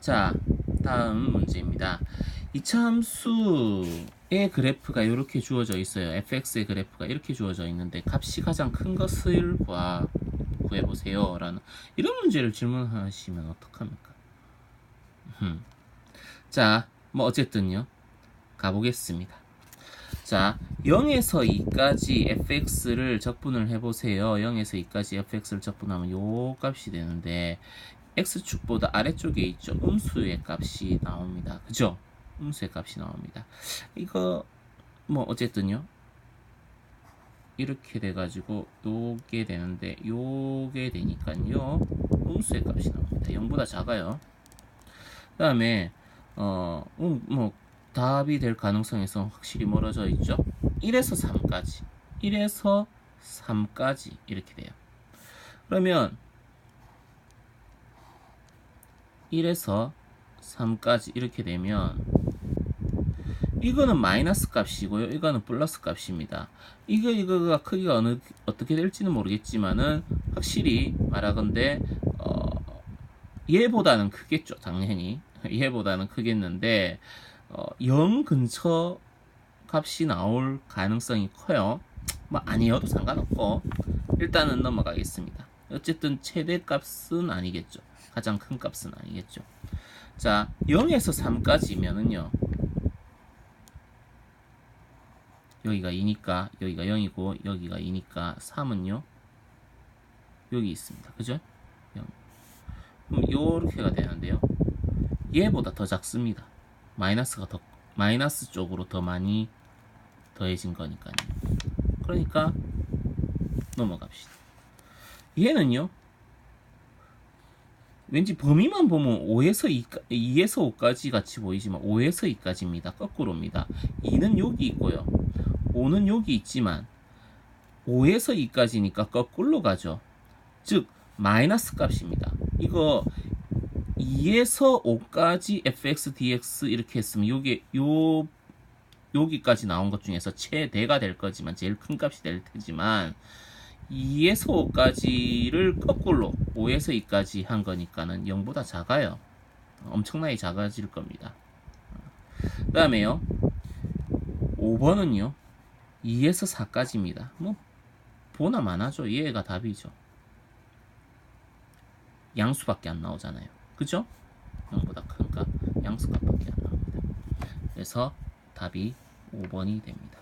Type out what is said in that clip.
자, 다음 문제입니다. 이차함수의 그래프가 이렇게 주어져 있어요. fx의 그래프가 이렇게 주어져 있는데 값이 가장 큰 것을 구하, 구해보세요. 라는 이런 문제를 질문하시면 어떡합니까? 음. 자, 뭐 어쨌든요. 가보겠습니다. 자, 0에서 2까지 fx를 적분을 해보세요. 0에서 2까지 fx를 적분하면 요 값이 되는데 x축보다 아래쪽에 있죠. 음수의 값이 나옵니다. 그죠? 음수의 값이 나옵니다. 이거 뭐 어쨌든요. 이렇게 돼가지고 요게 되는데 요게 되니까요. 음수의 값이 나옵니다. 0보다 작아요. 그 다음에 어, 음, 뭐 답이 될 가능성에서 확실히 멀어져 있죠. 1에서 3까지 1에서 3까지 이렇게 돼요. 그러면 1에서 3까지 이렇게 되면 이거는 마이너스 값이고요. 이거는 플러스 값입니다. 이거 이거가 크기가 어느 어떻게 될지는 모르겠지만은 확실히 말하건대 어, 얘보다는 크겠죠. 당연히 얘보다는 크겠는데 어, 0 근처 값이 나올 가능성이 커요. 뭐 아니어도 상관없고 일단은 넘어가겠습니다. 어쨌든 최대 값은 아니겠죠. 가장 큰 값은 아니겠죠. 자, 0에서 3까지면은요. 여기가 2니까 여기가 0이고 여기가 2니까 3은요. 여기 있습니다. 그죠? 0. 그럼 요렇게가 되는데요. 얘보다 더 작습니다. 마이너스가 더 마이너스 쪽으로 더 많이 더해진 거니까요. 그러니까 넘어갑시다. 얘는요. 왠지 범위만 보면 5에서 2, 2에서 5까지 같이 보이지만 5에서 2까지입니다. 거꾸로입니다. 2는 여기 있고요. 5는 여기 있지만 5에서 2까지니까 거꾸로 가죠. 즉 마이너스 값입니다. 이거 2에서 5까지 fx dx 이렇게 했으면 요게 요 여기까지 나온 것 중에서 최대가 될 거지만 제일 큰 값이 될 테지만 2에서 5까지를 거꾸로 5에서 2까지 한 거니까는 0보다 작아요. 엄청나게 작아질 겁니다. 그 다음에요. 5번은요. 2에서 4까지입니다. 뭐 보나 마나죠. 얘가 답이죠. 양수밖에 안 나오잖아요. 그죠? 0보다 큰 값, 양수값밖에 안 나옵니다. 그래서 답이 5번이 됩니다.